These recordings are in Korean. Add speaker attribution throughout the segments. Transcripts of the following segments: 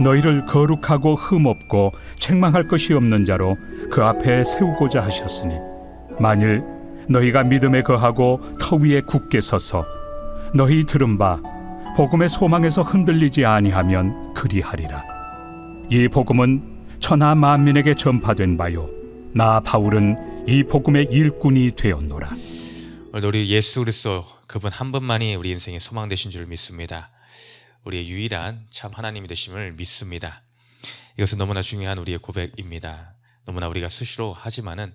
Speaker 1: 너희를 거룩하고 흠없고 책망할 것이 없는 자로 그 앞에 세우고자 하셨으니 만일 너희가 믿음에 거하고 터 위에 굳게 서서 너희 들은 바 복음의 소망에서 흔들리지 아니하면 그리하리라. 이 복음은 천하 만민에게 전파된 바요. 나 바울은 이 복음의 일꾼이 되었노라.
Speaker 2: 오늘도 우리 예수 그리스도 그분 한 분만이 우리 인생의 소망 되신 줄 믿습니다. 우리의 유일한 참 하나님이 되심을 믿습니다. 이것은 너무나 중요한 우리의 고백입니다. 너무나 우리가 수시로 하지만은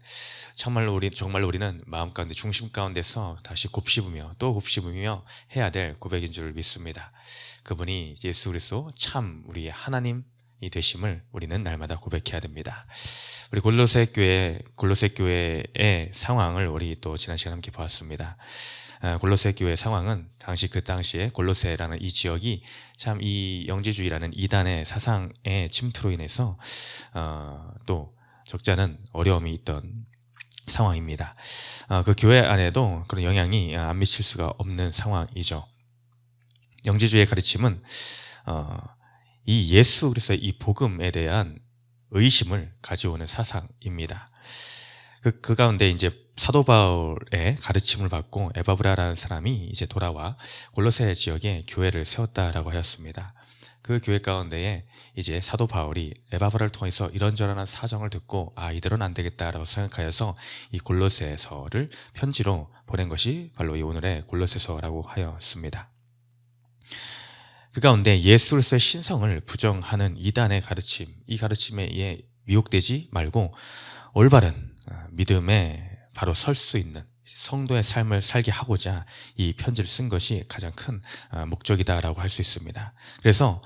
Speaker 2: 정말로 우리 정말로 우리는 마음 가운데 중심 가운데서 다시 곱씹으며 또 곱씹으며 해야 될 고백인 줄 믿습니다. 그분이 예수 그리스도 참 우리의 하나님 이 되심을 우리는 날마다 고백해야 됩니다. 우리 골로새 교회 골로새 교회의 상황을 우리 또 지난 시간 함께 보았습니다. 아, 골로새 교회 상황은 당시 그 당시에 골로새라는 이 지역이 참 이 영지주의라는 이단의 사상의 침투로 인해서 어, 또 적잖은 어려움이 있던 상황입니다. 어, 그 교회 안에도 그런 영향이 안 미칠 수가 없는 상황이죠. 영지주의의 가르침은 어, 이 예수 그리스도의 이 복음에 대한 의심을 가져오는 사상입니다. 그, 그 가운데 이제 사도 바울의 가르침을 받고 에바브라라는 사람이 이제 돌아와 골로새 지역에 교회를 세웠다라고 하였습니다. 그 교회 가운데에 이제 사도 바울이 에바브라를 통해서 이런저런 사정을 듣고 아 이대로는 안 되겠다라고 생각하여서 이 골로새서를 편지로 보낸 것이 바로 이 오늘의 골로새서라고 하였습니다. 그 가운데 예수 그리스도의 신성을 부정하는 이단의 가르침, 이 가르침에 의해 미혹되지 말고 올바른 어, 믿음에 바로 설 수 있는 성도의 삶을 살게 하고자 이 편지를 쓴 것이 가장 큰 어, 목적이다라고 할 수 있습니다. 그래서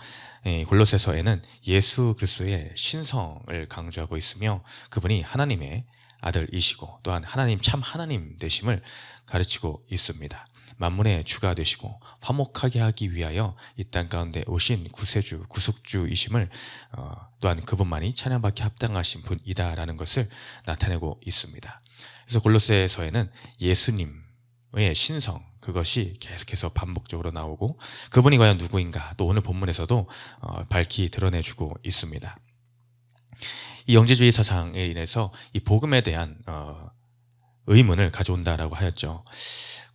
Speaker 2: 이 골로새서에는 예수 그리스도의 신성을 강조하고 있으며 그분이 하나님의 아들이시고 또한 하나님 참 하나님 되심을 가르치고 있습니다. 만물의 주가 되시고 화목하게 하기 위하여 이 땅 가운데 오신 구세주 구속주이심을 어, 또한 그분만이 찬양받기 합당하신 분이다라는 것을 나타내고 있습니다. 그래서 골로새서에는 예수님의 신성 그것이 계속해서 반복적으로 나오고 그분이 과연 누구인가 또 오늘 본문에서도 어, 밝히 드러내주고 있습니다. 이 영지주의 사상에 인해서 이 복음에 대한 어, 의문을 가져온다라고 하였죠.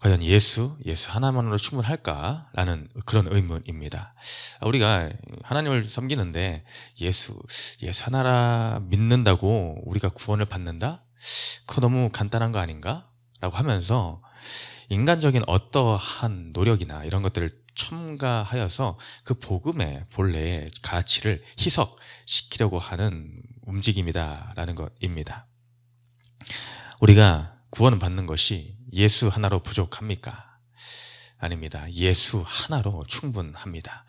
Speaker 2: 과연 예수, 예수 하나만으로 충분할까라는 그런 의문입니다. 우리가 하나님을 섬기는데 예수, 예수 하나라 믿는다고 우리가 구원을 받는다? 그거 너무 간단한 거 아닌가? 라고 하면서 인간적인 어떠한 노력이나 이런 것들을 첨가하여서 그 복음의 본래의 가치를 희석시키려고 하는 움직임이다라는 것입니다. 우리가 구원을 받는 것이 예수 하나로 부족합니까? 아닙니다. 예수 하나로 충분합니다.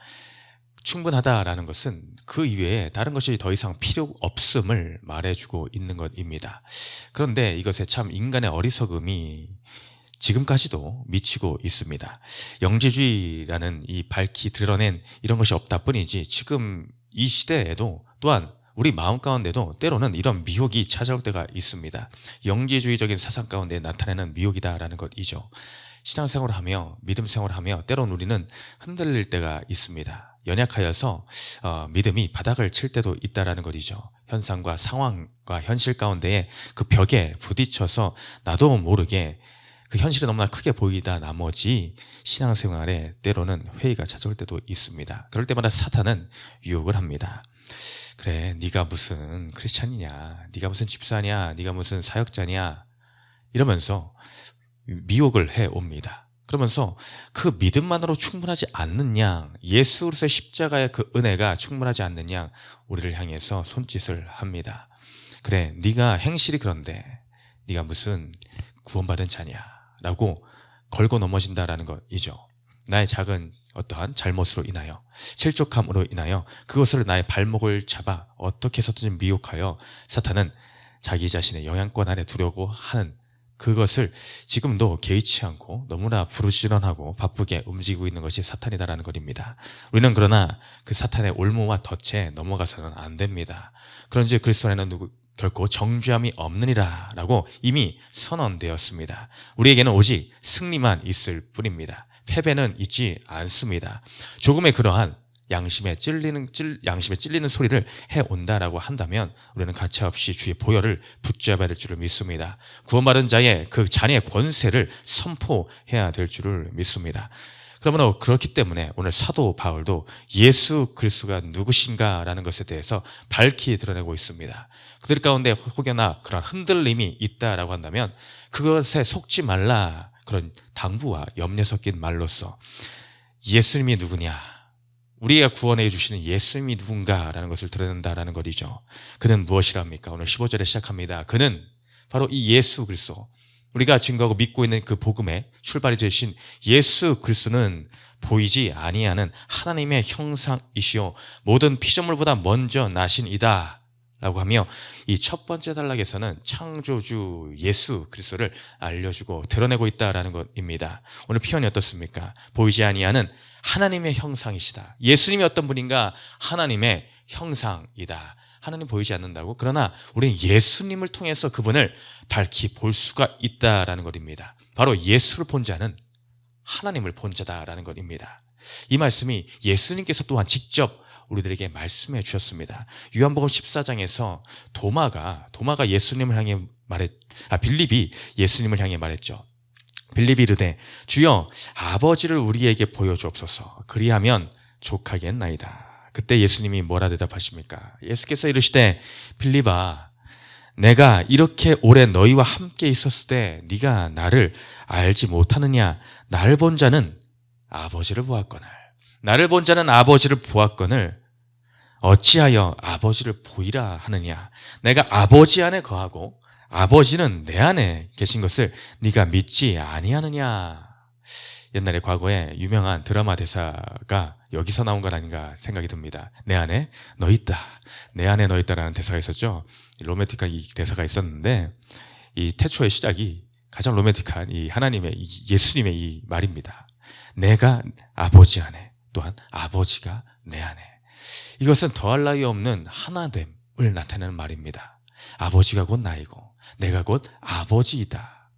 Speaker 2: 충분하다라는 것은 그 이외에 다른 것이 더 이상 필요 없음을 말해주고 있는 것입니다. 그런데 이것에 참 인간의 어리석음이 지금까지도 미치고 있습니다. 영지주의라는 이 밝히 드러낸 이런 것이 없다 뿐이지 지금 이 시대에도 또한 우리 마음 가운데도 때로는 이런 미혹이 찾아올 때가 있습니다. 영지주의적인 사상 가운데 나타내는 미혹이다라는 것이죠. 신앙생활을 하며 믿음 생활을 하며 때로는 우리는 흔들릴 때가 있습니다. 연약하여서 어, 믿음이 바닥을 칠 때도 있다라는 것이죠. 현상과 상황과 현실 가운데에 그 벽에 부딪혀서 나도 모르게 그 현실이 너무나 크게 보이다 나머지 신앙생활에 때로는 회의가 찾아올 때도 있습니다. 그럴 때마다 사탄은 유혹을 합니다. 그래, 네가 무슨 크리스찬이냐, 네가 무슨 집사냐, 네가 무슨 사역자냐 이러면서 미혹을 해 옵니다. 그러면서 그 믿음만으로 충분하지 않는 양, 예수 그리스도의 십자가의 그 은혜가 충분하지 않는 양, 우리를 향해서 손짓을 합니다. 그래, 네가 행실이 그런데 네가 무슨 구원받은 자냐 라고 걸고 넘어진다라는 것이죠. 나의 작은 어떠한 잘못으로 인하여 실족함으로 인하여 그것을 나의 발목을 잡아 어떻게 해서든 미혹하여 사탄은 자기 자신의 영향권 아래 두려고 하는 그것을 지금도 개의치 않고 너무나 부르짖런하고 바쁘게 움직이고 있는 것이 사탄이다라는 것입니다. 우리는 그러나 그 사탄의 올무와 덫에 넘어가서는 안 됩니다. 그런지 그리스도 안에는 누구 결코 정죄함이 없느니라 라고 이미 선언되었습니다. 우리에게는 오직 승리만 있을 뿐입니다. 패배는 있지 않습니다. 조금의 그러한 양심에 찔리는 찔 양심에 찔리는 소리를 해 온다라고 한다면 우리는 가차없이 주의 보혈을 붙잡아야 될 줄을 믿습니다. 구원받은 자의 그 잔의 권세를 선포해야 될 줄을 믿습니다. 그러므로 그렇기 때문에 오늘 사도 바울도 예수 그리스도가 누구신가라는 것에 대해서 밝히 드러내고 있습니다. 그들 가운데 혹여나 그런 흔들림이 있다라고 한다면 그것에 속지 말라 그런 당부와 염려 섞인 말로써 예수님이 누구냐 우리가 구원해 주시는 예수님이 누군가라는 것을 드러낸다라는 것이죠. 그는 무엇이랍니까? 오늘 15절에 시작합니다. 그는 바로 이 예수 그리스도 우리가 증거하고 믿고 있는 그 복음의 출발이 되신 예수 그리스도는 보이지 아니하는 하나님의 형상이시요 모든 피조물보다 먼저 나신 이다. 라고 하며 이 첫 번째 단락에서는 창조주 예수 그리스도를 알려주고 드러내고 있다라는 것입니다. 오늘 표현이 어떻습니까? 보이지 아니하는 하나님의 형상이시다. 예수님이 어떤 분인가? 하나님의 형상이다. 하나님 보이지 않는다고? 그러나 우리는 예수님을 통해서 그분을 밝히 볼 수가 있다라는 것입니다. 바로 예수를 본 자는 하나님을 본 자다라는 것입니다. 이 말씀이 예수님께서 또한 직접 우리들에게 말씀해 주셨습니다. 요한복음 14장에서 도마가 도마가 예수님을 향해 말했 아 빌립이 예수님을 향해 말했죠. 빌립이 이르되 주여 아버지를 우리에게 보여 주옵소서 그리하면 족하겠나이다. 그때 예수님이 뭐라 대답하십니까? 예수께서 이르시되 빌립아 내가 이렇게 오래 너희와 함께 있었을 때 네가 나를 알지 못하느냐? 날본 자는 아버지를 보았거늘. 나를 본 자는 아버지를 보았거늘. 어찌하여 아버지를 보이라 하느냐? 내가 아버지 안에 거하고 아버지는 내 안에 계신 것을 네가 믿지 아니하느냐 옛날에 과거에 유명한 드라마 대사가 여기서 나온 건 아닌가 생각이 듭니다. 내 안에 너 있다. 내 안에 너 있다라는 대사가 있었죠. 로맨틱한 이 대사가 있었는데 이 태초의 시작이 가장 로맨틱한 이 하나님의 이 예수님의 이 말입니다. 내가 아버지 안에 또한 아버지가 내 안에 이것은 더할 나위 없는 하나됨을 나타내는 말입니다. 아버지가 곧 나이고 내가 곧 아버지이다.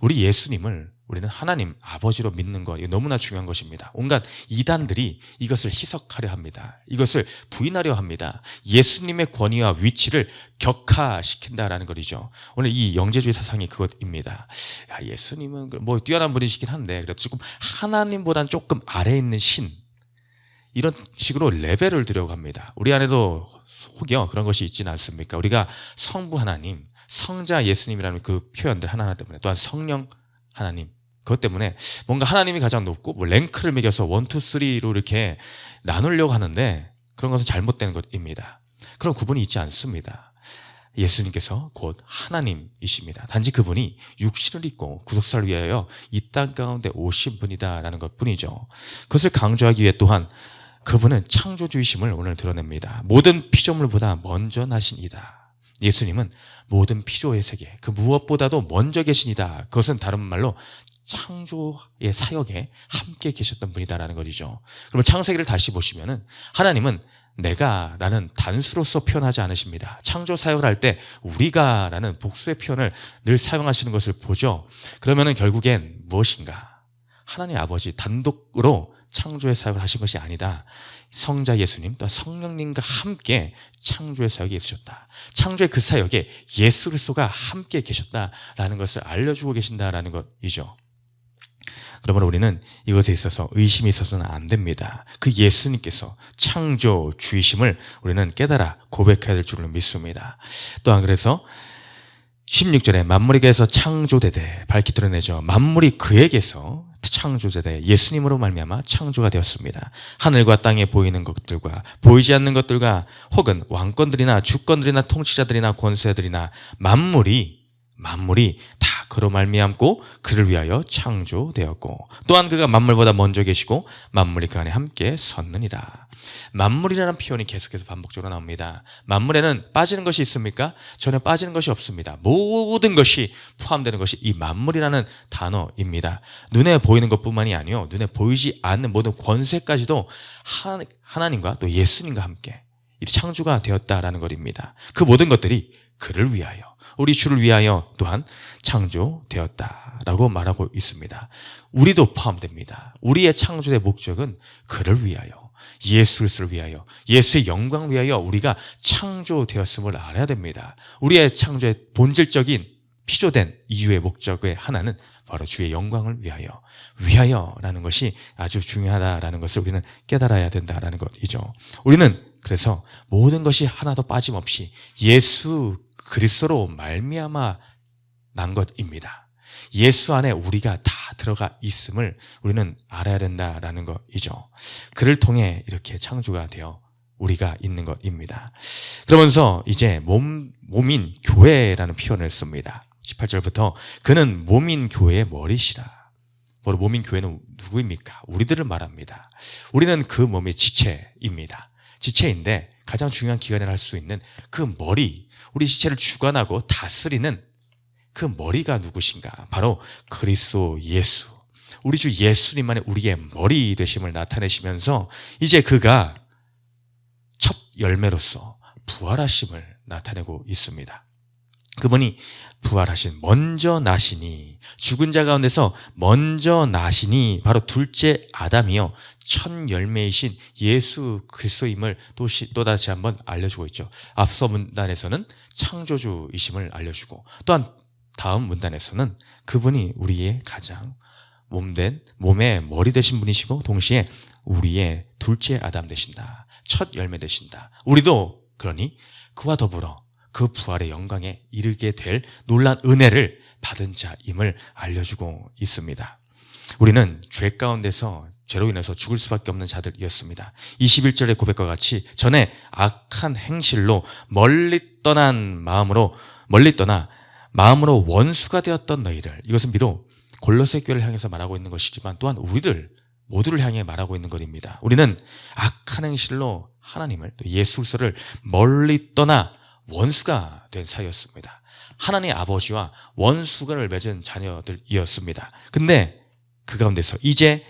Speaker 2: 우리 예수님을 우리는 하나님 아버지로 믿는 것 이거 너무나 중요한 것입니다. 온갖 이단들이 이것을 희석하려 합니다. 이것을 부인하려 합니다. 예수님의 권위와 위치를 격하시킨다라는 것이죠. 오늘 이 영재주의 사상이 그것입니다. 야, 예수님은 뭐 뛰어난 분이시긴 한데 그래도 조금 하나님보다는 조금 아래에 있는 신 이런 식으로 레벨을 들여갑니다. 우리 안에도 혹여 그런 것이 있지는 않습니까? 우리가 성부 하나님, 성자 예수님이라는 그 표현들 하나하나 때문에 또한 성령 하나님 그것 때문에 뭔가 하나님이 가장 높고 뭐 랭크를 매겨서 원 투 쓰리로 이렇게 나누려고 하는데 그런 것은 잘못된 것입니다. 그런 구분이 있지 않습니다. 예수님께서 곧 하나님이십니다. 단지 그분이 육신을 입고 구속사를 위하여 이 땅 가운데 오신 분이다라는 것 뿐이죠. 그것을 강조하기 위해 또한 그분은 창조주이심을 오늘 드러냅니다. 모든 피조물보다 먼저 나신 이다. 예수님은 모든 피조의 세계, 그 무엇보다도 먼저 계신이다. 그것은 다른 말로 창조의 사역에 함께 계셨던 분이다라는 것이죠. 그러면 창세기를 다시 보시면은 하나님은 내가 나는 단수로서 표현하지 않으십니다. 창조 사역을 할 때 우리가라는 복수의 표현을 늘 사용하시는 것을 보죠. 그러면은 결국엔 무엇인가? 하나님 아버지 단독으로 창조의 사역을 하신 것이 아니다. 성자 예수님 또 성령님과 함께 창조의 사역에 있으셨다. 창조의 그 사역에 예수 그리스도가 함께 계셨다라는 것을 알려주고 계신다라는 것이죠. 그러므로 우리는 이것에 있어서 의심이 있어서는 안 됩니다. 그 예수님께서 창조 주이심을 우리는 깨달아 고백해야 될 줄로 믿습니다. 또한 그래서 16절에 만물에게서 창조되되 밝히 드러내죠. 만물이 그에게서 창조되되 예수님으로 말미암아 창조가 되었습니다. 하늘과 땅에 보이는 것들과 보이지 않는 것들과 혹은 왕권들이나 주권들이나 통치자들이나 권세들이나 만물이 만물이 다 그로 말미암고 그를 위하여 창조되었고 또한 그가 만물보다 먼저 계시고 만물이 그 안에 함께 섰느니라. 만물이라는 표현이 계속해서 반복적으로 나옵니다. 만물에는 빠지는 것이 있습니까? 전혀 빠지는 것이 없습니다. 모든 것이 포함되는 것이 이 만물이라는 단어입니다. 눈에 보이는 것뿐만이 아니요. 눈에 보이지 않는 모든 권세까지도 하- 하나님과 또 예수님과 함께 이 창조가 되었다라는 것입니다. 그 모든 것들이 그를 위하여 우리 주를 위하여 또한 창조되었다라고 말하고 있습니다. 우리도 포함됩니다. 우리의 창조의 목적은 그를 위하여 예수 그리스도를 위하여 예수의 영광 위하여 우리가 창조되었음을 알아야 됩니다. 우리의 창조의 본질적인 피조된 이유의 목적의 하나는 바로 주의 영광을 위하여 위하여라는 것이 아주 중요하다라는 것을 우리는 깨달아야 된다라는 것이죠. 우리는 그래서 모든 것이 하나도 빠짐없이 예수 그리스도로 말미암아 난 것입니다. 예수 안에 우리가 다 들어가 있음을 우리는 알아야 된다라는 것이죠. 그를 통해 이렇게 창조가 되어 우리가 있는 것입니다. 그러면서 이제 몸, 몸인 교회라는 표현을 씁니다. 18절부터 그는 몸인 교회의 머리시라. 바로 몸인 교회는 누구입니까? 우리들을 말합니다. 우리는 그 몸의 지체입니다. 지체인데 가장 중요한 기관을 할 수 있는 그 머리, 우리 지체를 주관하고 다스리는 그 머리가 누구신가? 바로 그리스도 예수. 우리 주 예수님만의 우리의 머리 되심을 나타내시면서 이제 그가 첫 열매로서 부활하심을 나타내고 있습니다. 그분이 부활하신 먼저 나시니 죽은 자 가운데서 먼저 나시니 바로 둘째 아담이요 첫 열매이신 예수 그리스도임을 또 시- 또다시 한번 알려주고 있죠. 앞서 문단에서는 창조주이심을 알려주고 또한 다음 문단에서는 그분이 우리의 가장 몸된 몸의 머리 되신 분이시고 동시에 우리의 둘째 아담 되신다. 첫 열매 되신다. 우리도 그러니 그와 더불어 그 부활의 영광에 이르게 될 놀란 은혜를 받은 자임을 알려주고 있습니다. 우리는 죄 가운데서 죄로 인해서 죽을 수밖에 없는 자들이었습니다. 21절의 고백과 같이 전에 악한 행실로 멀리 떠난 마음으로 멀리 떠나 마음으로 원수가 되었던 너희를 이것은 비록 골로새 교회를 향해서 말하고 있는 것이지만 또한 우리들 모두를 향해 말하고 있는 것입니다. 우리는 악한 행실로 하나님을 또 예수 그리스도를 멀리 떠나 원수가 된 사이였습니다. 하나님 아버지와 원수를 맺은 자녀들이었습니다. 근데 그 가운데서 이제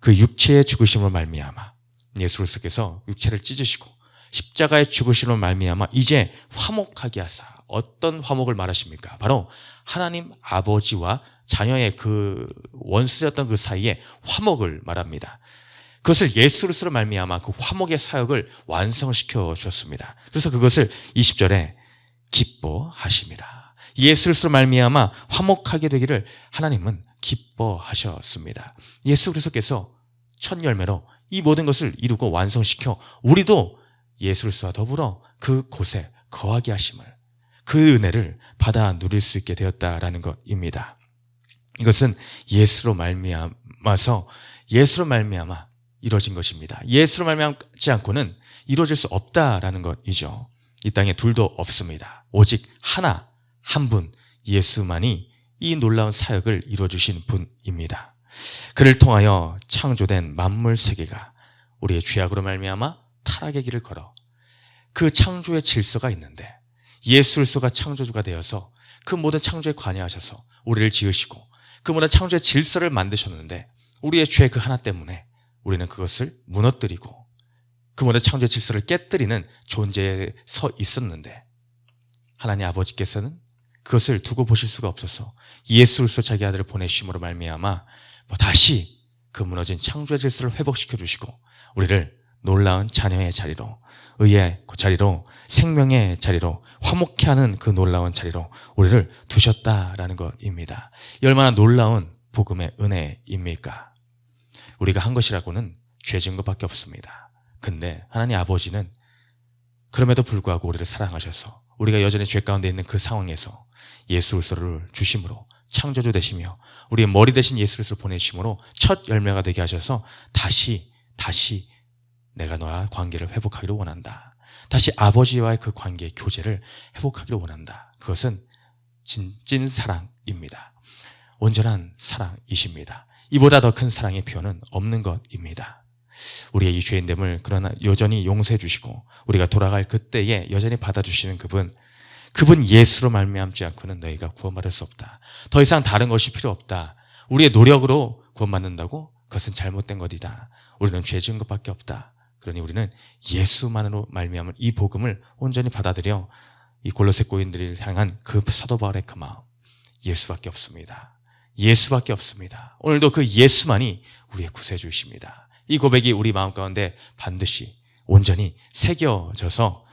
Speaker 2: 그 육체의 죽으심을 말미암아 예수 그리스도께서 육체를 찢으시고 십자가의 죽으심을 말미암아 이제 화목하게 하사 어떤 화목을 말하십니까? 바로 하나님 아버지와 자녀의 그 원수였던 그 사이에 화목을 말합니다. 그것을 예수 그리스도로 말미암아 그 화목의 사역을 완성시켜 주셨습니다. 그래서 그것을 20절에 기뻐하심이라. 예수 그리스도로 말미암아 화목하게 되기를 하나님은 기뻐하셨습니다. 예수 그리스도께서 첫 열매로 이 모든 것을 이루고 완성시켜 우리도 예수 그리스도와 더불어 그 곳에 거하게 하심을 그 은혜를 받아 누릴 수 있게 되었다라는 것입니다. 이것은 예수로 말미암아서 예수로 말미암아 이루어진 것입니다. 예수로 말미암지 않고는 이루어질 수 없다라는 것이죠. 이 땅에 둘도 없습니다. 오직 하나 한 분 예수만이 이 놀라운 사역을 이루어 주신 분입니다. 그를 통하여 창조된 만물 세계가 우리의 죄악으로 말미암아 타락의 길을 걸어 그 창조의 질서가 있는데 예수 그리스도가 창조주가 되어서 그 모든 창조에 관여하셔서 우리를 지으시고 그 모든 창조의 질서를 만드셨는데 우리의 죄 그 하나 때문에 우리는 그것을 무너뜨리고 그 모든 창조의 질서를 깨뜨리는 존재에 서 있었는데 하나님 아버지께서는 그것을 두고 보실 수가 없어서 예수 그리스도 자기 아들을 보내심으로 말미암아 뭐 다시 그 무너진 창조의 질서를 회복시켜 주시고 우리를 놀라운 자녀의 자리로 의의 그 자리로 생명의 자리로 화목케 하는 그 놀라운 자리로 우리를 두셨다라는 것입니다. 이 얼마나 놀라운 복음의 은혜입니까? 우리가 한 것이라고는 죄 지은 것밖에 없습니다. 근데 하나님 아버지는 그럼에도 불구하고 우리를 사랑하셔서 우리가 여전히 죄 가운데 있는 그 상황에서 예수 그리스도를 주심으로 창조주 되시며 우리의 머리 대신 예수 그리스도를 보내심으로 첫 열매가 되게 하셔서 다시 다시 내가 너와 관계를 회복하기를 원한다. 다시 아버지와의 그 관계의 교제를 회복하기를 원한다. 그것은 진, 찐 사랑입니다. 온전한 사랑이십니다. 이보다 더 큰 사랑의 표현은 없는 것입니다. 우리의 이 죄인됨을 그러나 여전히 용서해 주시고 우리가 돌아갈 그때에 여전히 받아주시는 그분 그분 예수로 말미암지 않고는 너희가 구원받을 수 없다. 더 이상 다른 것이 필요 없다. 우리의 노력으로 구원받는다고 그것은 잘못된 것이다. 우리는 죄 지은 것밖에 없다. 그러니 우리는 예수만으로 말미암은 이 복음을 온전히 받아들여 이 골로새 고인들을 향한 그 사도 바울의 그 마음 예수밖에 없습니다. 예수밖에 없습니다. 오늘도 그 예수만이 우리의 구세주이십니다. 이 고백이 우리 마음 가운데 반드시 온전히 새겨져서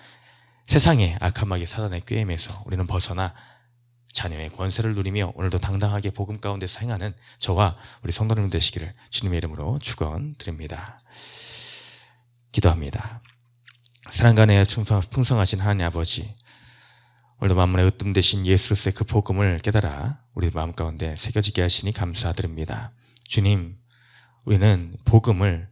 Speaker 2: 세상의 악한 마귀 사단의 꾀임에서 우리는 벗어나 자녀의 권세를 누리며 오늘도 당당하게 복음 가운데서 행하는 저와 우리 성도님 되시기를 주님의 이름으로 축원드립니다. 기도합니다. 사랑과 내 풍성하신 하나님 아버지 오늘도 만물의 으뜸 되신 예수로서의 그 복음을 깨달아 우리 마음 가운데 새겨지게 하시니 감사드립니다. 주님, 우리는 복음을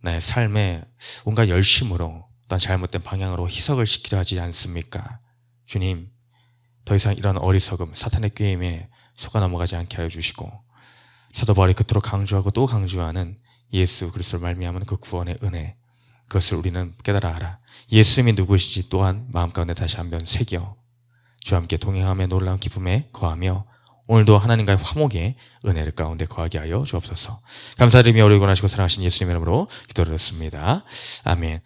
Speaker 2: 나의 삶의 온갖 열심으로 또한 잘못된 방향으로 희석을 시키려 하지 않습니까? 주님, 더 이상 이런 어리석음, 사탄의 꾀임에 속아 넘어가지 않게 하여 주시고 사도 바울이 그토록 강조하고 또 강조하는 예수 그리스도를 말미암은 그 구원의 은혜 그것을 우리는 깨달아 알아. 예수님이 누구시지 또한 마음 가운데 다시 한번 새겨 주와 함께 동행하며 놀라운 기쁨에 거하며 오늘도 하나님과의 화목의 은혜를 가운데 거하게 하여 주옵소서. 감사드리며 오래 권하시고 사랑하신 예수님의 이름으로 기도드렸습니다. 아멘.